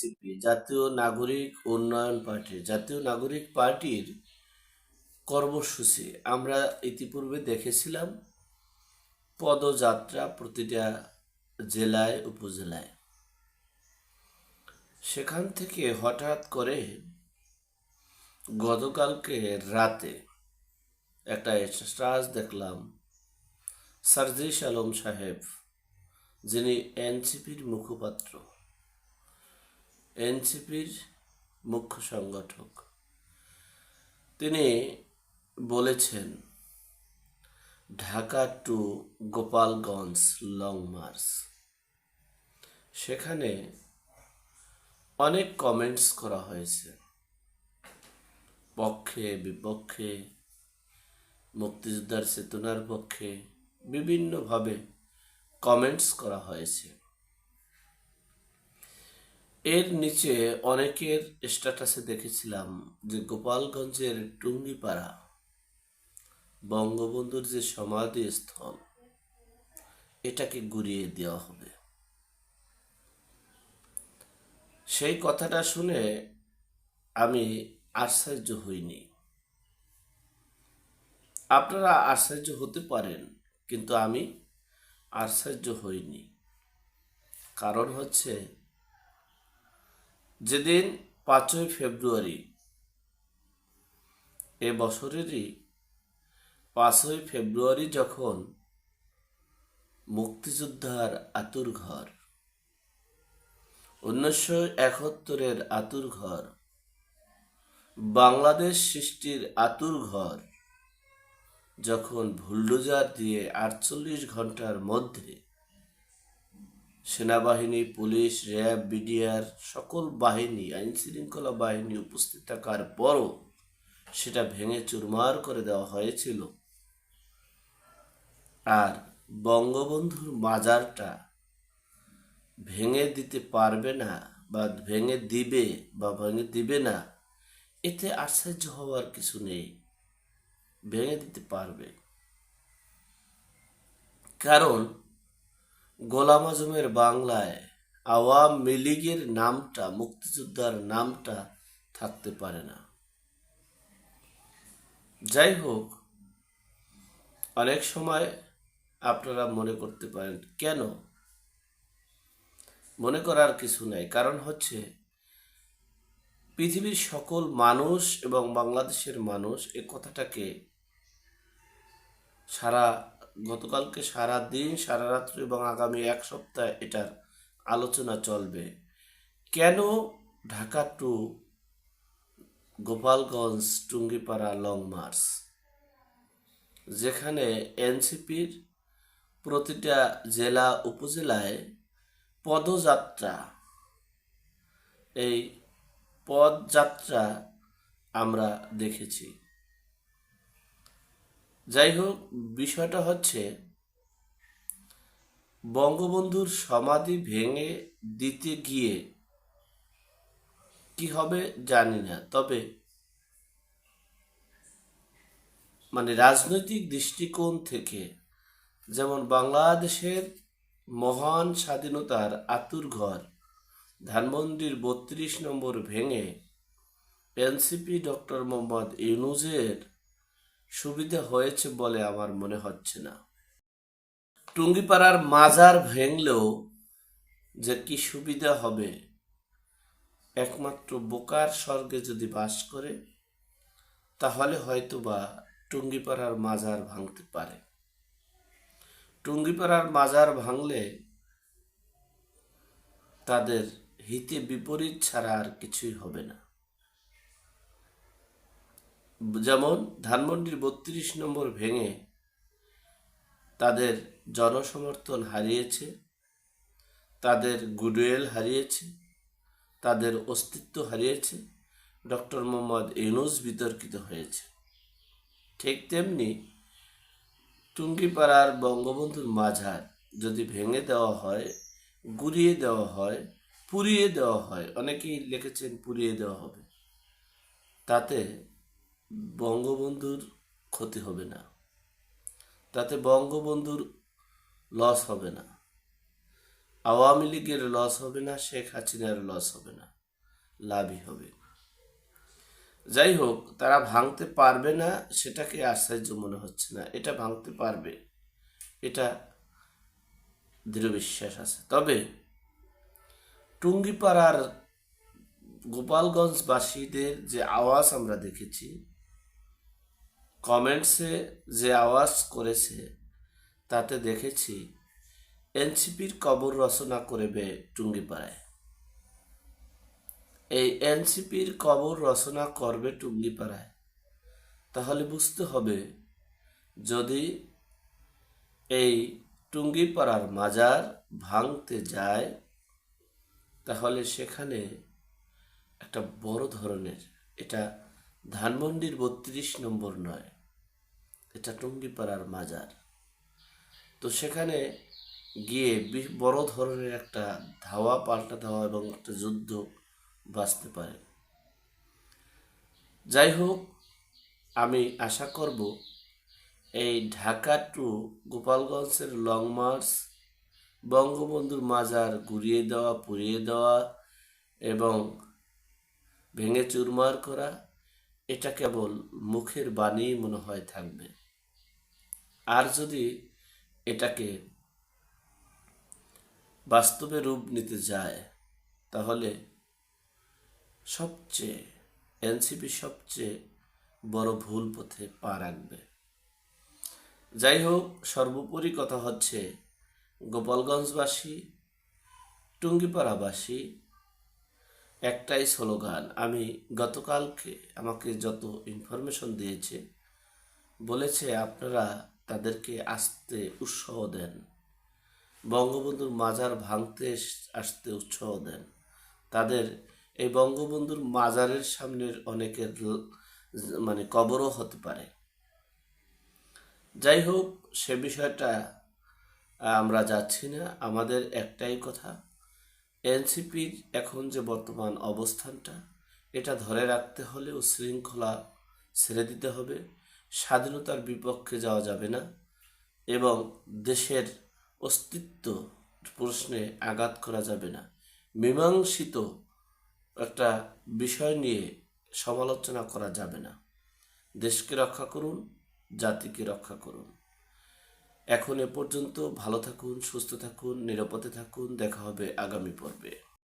NCP জাতীয় নাগরিক উন্নয়ন পার্টি, জাতীয় নাগরিক পার্টির কর্মসূচি আমরা ইতিপূর্বে দেখেছিলাম পদযাত্রা প্রতিটা জেলায়, উপজেলায়। সেখান থেকে হঠাৎ করে গতকালকে রাতে একটা স্টাস দেখলাম। সার্জিস আলম সাহেব, যিনি এনসিপির মুখপাত্র এনসিপির মুখ্য সংগঠক। তিনি বলেছেন, Dhaka to Gopalganj long march. সেখানে অনেক কমেন্টস করা হয়েছে। পক্ষে, বিপক্ষে, মুক্তিযোদ্ধার চেতনার পক্ষে, বিভিন্নভাবে কমেন্টস করা হয়েছে। এর নিচে অনেকের স্ট্যাটাসে দেখেছিলাম যে গোপালগঞ্জের টুঙ্গিপাড়া বঙ্গবন্ধুর যে সমাধি স্থল এটাকে গুড়িয়ে দেওয়া হবে। সেই কথাটা শুনে আমি আশ্চর্য হইনি। আপনারা আশ্চর্য হতে পারেন, কিন্তু আমি আশ্চর্য হইনি। কারণ হচ্ছে যেদিন পাঁচই ফেব্রুয়ারি এ বছরেরই পাঁচই ফেব্রুয়ারি যখন মুক্তিযোদ্ধার আতুর ঘর উনিশশো একাত্তরের আতুর ঘর বাংলাদেশ সৃষ্টির আতুর ঘর যখন ভুলডোজার দিয়ে আটচল্লিশ ঘণ্টার মধ্যে সেনাবাহিনী, পুলিশ, র্যাব, বিডিআর সকল বাহিনী, আইন শৃঙ্খলা বাহিনী উপস্থিত থাকার পরও সেটা ভেঙে চুরমার করে দেওয়া হয়েছিল। আর বঙ্গবন্ধুর মাজারটা ভেঙে দিতে পারবে না বা ভেঙে দিবে বা ভেঙে দিবে না, এতে আশ্চর্য হওয়ার কিছু নেই। ভেঙে দিতে পারবে। কারণ গোলাম আজমের বাংলায় আওয়ামী লীগের নামটা, মুক্তিযোদ্ধার নামটা থাকতে পারে না। যাই হোক, অনেক সময় আপনারা মনে করতে পারেন, কেন? মনে করার কিছু নাই। কারণ হচ্ছে, পৃথিবীর সকল মানুষ এবং বাংলাদেশের মানুষ এ কথাটাকে সারা গতকালকে সারা দিন সারা রাত্রি এবং আগামী এক সপ্তাহ এটার আলোচনা চলবে। কেন Dhaka to Gopalganj Tungipara long march? যেখানে এনসিপির প্রতিটা জেলা উপজেলায় পদযাত্রা, এই পদযাত্রা আমরা দেখেছি। যাই হোক, বিষয়টা হচ্ছে বঙ্গবন্ধুর সমাধি ভেঙে দিতে গিয়ে কি হবে জানি না, তবে মানে রাজনৈতিক দৃষ্টিকোণ থেকে যেমন বাংলাদেশের মহান স্বাধীনতার আতুর ঘর, ধানমন্ডির বত্রিশ নম্বর ভেঙে এনসিপি ডক্টর মোহাম্মদ ইউনুজের সুবিধা হয়েছে বলে আমার মনে হচ্ছে না। টুঙ্গিপাড়ার মাজার ভেঙলেও যে কি সুবিধা হবে, একমাত্র বোকার স্বর্গে যদি বাস করে, তাহলে হয়তো বা টুঙ্গিপাড়ার মাজার ভাঙতে পারে। টুঙ্গিপাড়ার মাজার ভাঙলে তাদের হিতে বিপরীত ছাড়া আর কিছুই হবে না। যেমন ধানমন্ডির বত্রিশ নম্বর ভেঙে তাদের জনসমর্থন হারিয়েছে, তাদের গুডওয়েল হারিয়েছে, তাদের অস্তিত্ব হারিয়েছে, ডক্টর মোহাম্মদ ইউনুস বিতর্কিত হয়েছে। ঠিক তেমনি টুঙ্গিপাড়ার বঙ্গবন্ধুর মাঝার যদি ভেঙে দেওয়া হয়, গুড়িয়ে দেওয়া হয়, পুড়িয়ে দেওয়া হয়, অনেকেই লিখেছেন পুড়িয়ে দেওয়া হবে। তাতে বঙ্গবন্ধুর ক্ষতি হবে না। তাতে বঙ্গবন্ধুর লস হবে না। আওয়ামী লীগের লস হবে না, শেখ হাসিনার লস হবে না, লাভই হবে যাই হোক, তারা ভাঙতে পারবে না, সেটাকে আশ্চর্য মনে হচ্ছে না। এটা ভাঙতে পারবে, এটা দৃঢ় বিশ্বাস আছে। তবে টুঙ্গিপাড়ার গোপালগঞ্জবাসীদের যে আওয়াজ আমরা দেখেছি কমেন্টসে যে আওয়াজ করেছে, তাতে দেখেছি এনসিপির কবর রচনা করবে টুঙ্গিপাড়ায়। এই এনসিপির কবর রচনা করবে টুঙ্গিপাড়ায়। তাহলে বুঝতে হবে, যদি এই টুঙ্গিপাড়ার মাজার ভাঙতে যায়, তাহলে সেখানে একটা বড় ধরনের, এটা ধানমন্ডির বত্রিশ নম্বর নয়, এটা টুঙ্গিপাড়ার মাজার। তো সেখানে গিয়ে বড় ধরনের একটা ধাওয়া, পাল্টা ধাওয়া এবং একটা যুদ্ধ বাঁচতে পারে। যাই হোক, আমি আশা করব এই ঢাকা টু গোপালগঞ্জের লং মার্চ, বঙ্গবন্ধুর মাজার ঘুরিয়ে দেওয়া, পুড়িয়ে দেওয়া এবং ভেঙে চুরমার করা এটা কেবল মুখের বাণী মনে হয় থাকবে। আর যদি এটাকে বাস্তবে রূপ নিতে যায়, তাহলে সবচেয়ে, এনসিপি সবচেয়ে বড় ভুল পথে পা রাখবে। যাই হোক, সর্বোপরি কথা হচ্ছে, গোপালগঞ্জবাসী, টুঙ্গিপাড়াবাসী একটাই স্লোগান, আমি গতকালকে আমাকে যত ইনফরমেশন দিয়েছে, বলেছে আপনারা তাদেরকে আসতে উৎসাহ দেন। বঙ্গবন্ধুর মাজার ভাঙতে আসতে উৎসাহ দেন। তাদের এই বঙ্গবন্ধুর মাজারের সামনের অনেকের মানে কবরও হতে পারে। যাই হোক, সে বিষয়টা আমরা যাচ্ছি না। আমাদের একটাই কথা এনসিপির এখন যে বর্তমান অবস্থানটা, এটা ধরে রাখতে হলে উশৃঙ্খলা ছেড়ে দিতে হবে। স্বাধীনতার বিপক্ষে যাওয়া যাবে না এবং দেশের অস্তিত্ব প্রশ্নে আঘাত করা যাবে না। মীমাংসিত একটা বিষয় নিয়ে সমালোচনা করা যাবে না। দেশকে রক্ষা করুন, জাতিকে রক্ষা করুন। এখন এ পর্যন্ত ভালো থাকুন সুস্থ থাকুন নিরাপদে থাকুন। দেখা হবে আগামী পর্বে।